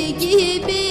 gibi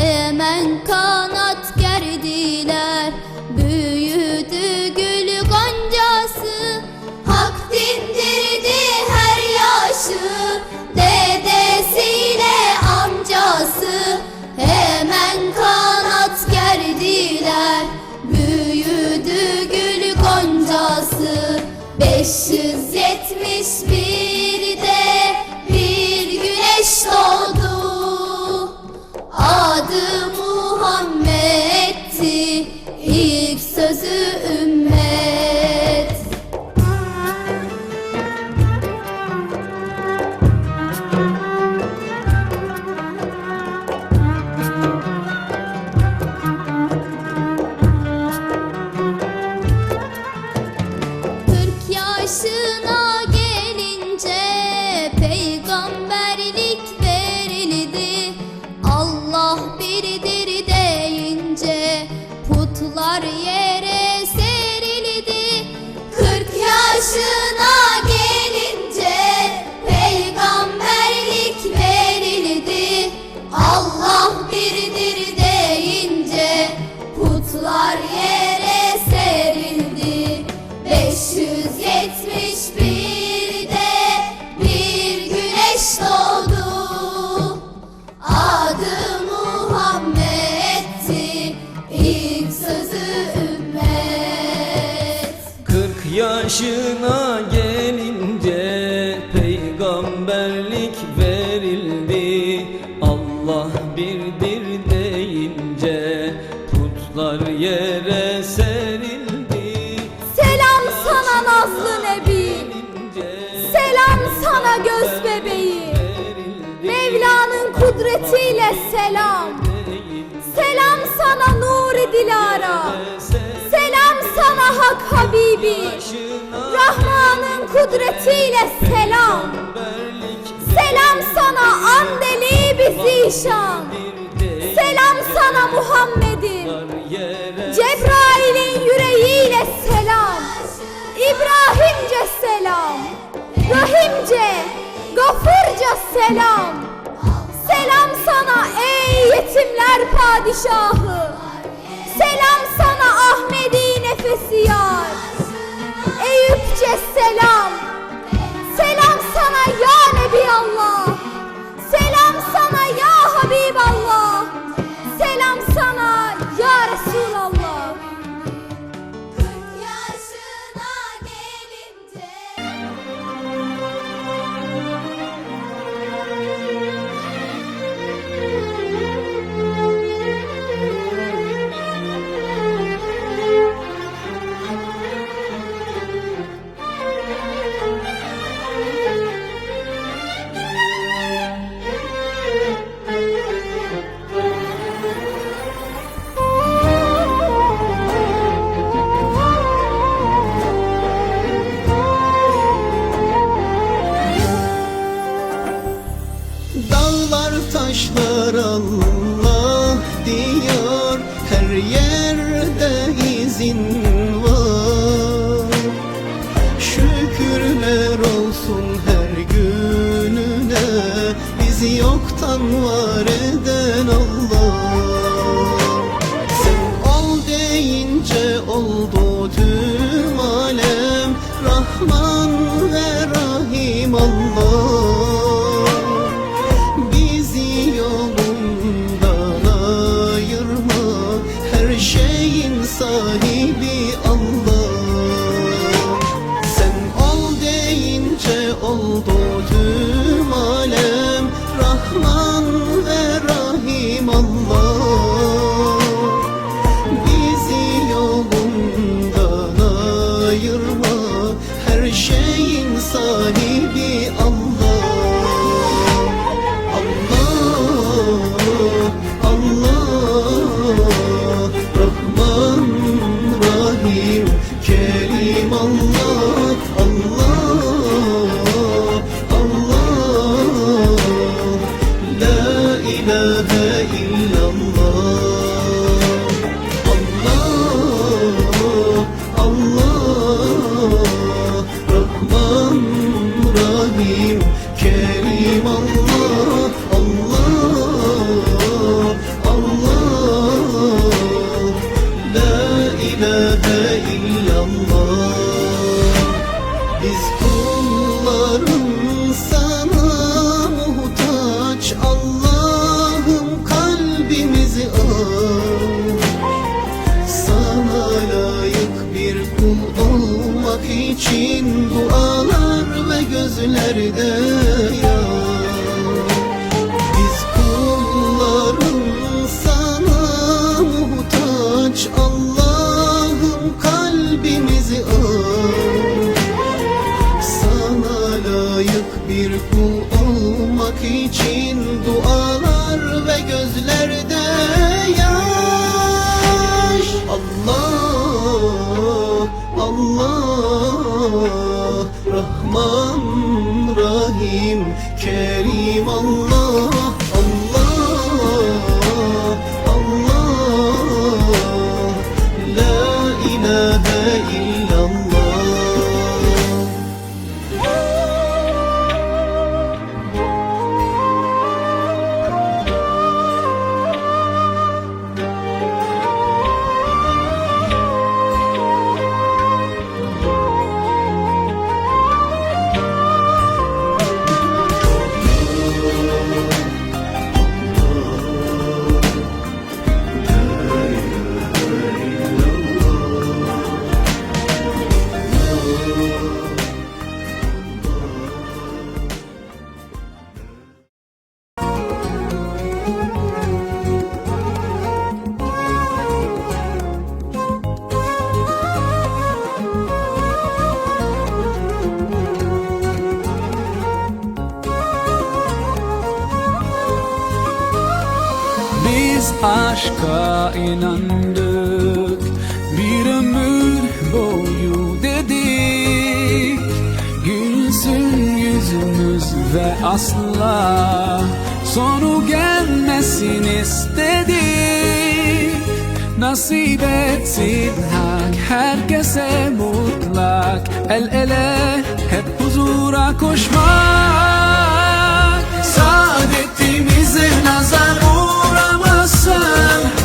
Hemen kanat gerdiler. Büyüdü gül goncası. Hak dindirdi her yaşı. Dedesiyle amcası. Hemen kanat gerdiler. Büyüdü gül goncası. 571'de Adı Muhammed'ti ilk sözü ümmet. Yaşına selam. Selam sana Nuri Dilara. Selam sana Hak Habibi. Rahman'ın kudretiyle selam. Selam sana Andeli Bizişan Selam sana Muhammed'in Cebrail'in yüreğiyle selam. İbrahimce selam. Rahimce Gafurca selam Selam sana ey yetimler padişahı. Selam sana Ahmedi nefesi yar. Eyüpçe selam izin var. Şükürler olsun her gününe Bizi yoktan var eden Allah için dualar ve gözlerde yaş Biz kulların sana muhtaç Allah'ım kalbimizi al. Sana layık bir kul olmak için dualar ve gözlerde yaş. Allah Allah Rahman Rahim Kerim Allah aşka inandık. Bir ömür boyu dedik. Gülsün yüzümüz ve asla Sonu gelmesin istedik. Nasip etsin hak herkese mutlak. El ele hep huzura koşmak. Saadetimize nazar uğramasın Hep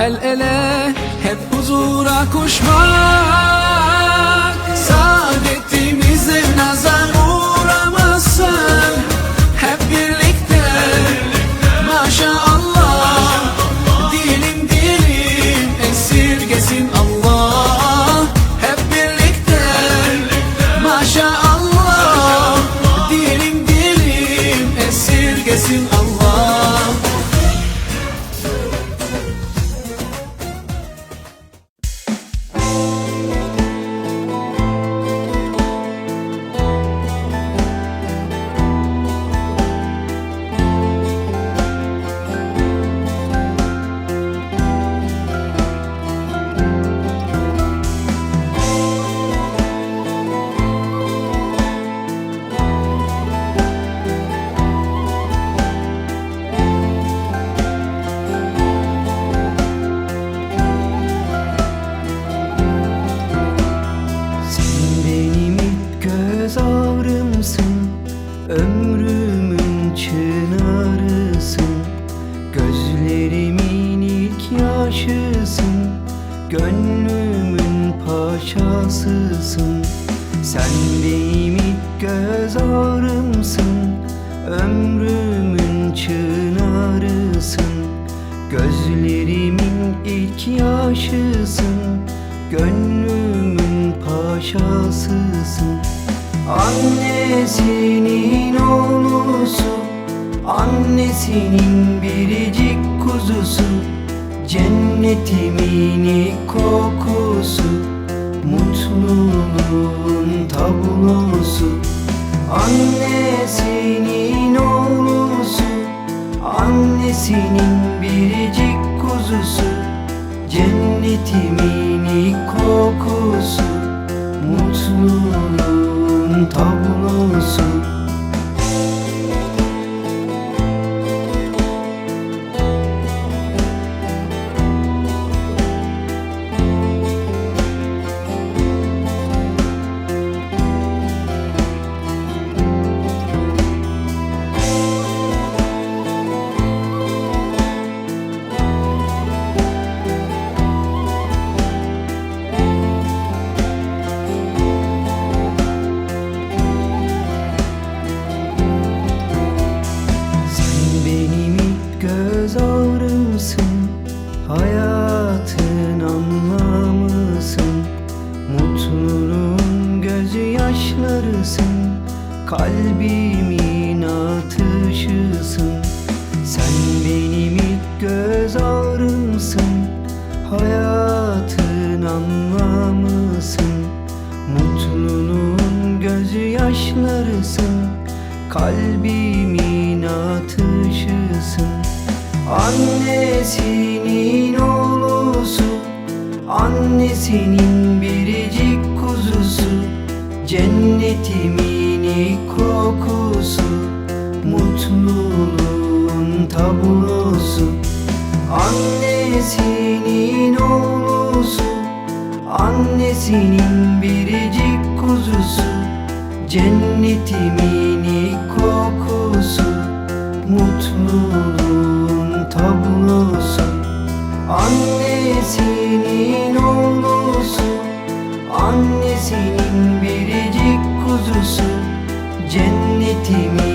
El ele hep huzura koşmak Ömrümün çınarısın Gözlerimin ilk yaşısın Gönlümün paşasısın. Sen benim ilk göz ağrımsın Ömrümün çınarısın. Gözlerimin ilk yaşısın Gönlümün paşasısın Annesinin oğlusu Annesinin biricik kuzusu Cennetimin kokusu Mutluluğun tablosu. Annesinin oğlusu Annesinin biricik kuzusu Cennetimin kokusu Mutluluğun tablosu Kalbimin atışısın. Sen benim ilk göz ağrımsın. Hayatın anlamısın. Mutluluğun gözyaşlarısın. Kalbimin atışısın. Annesinin oğlusu Annesinin Annesinin biricik kuzusu Cennetimin ilk kokusu Mutluluğun tablosu Annesinin oğlusu Annesinin biricik kuzusu Cennetimin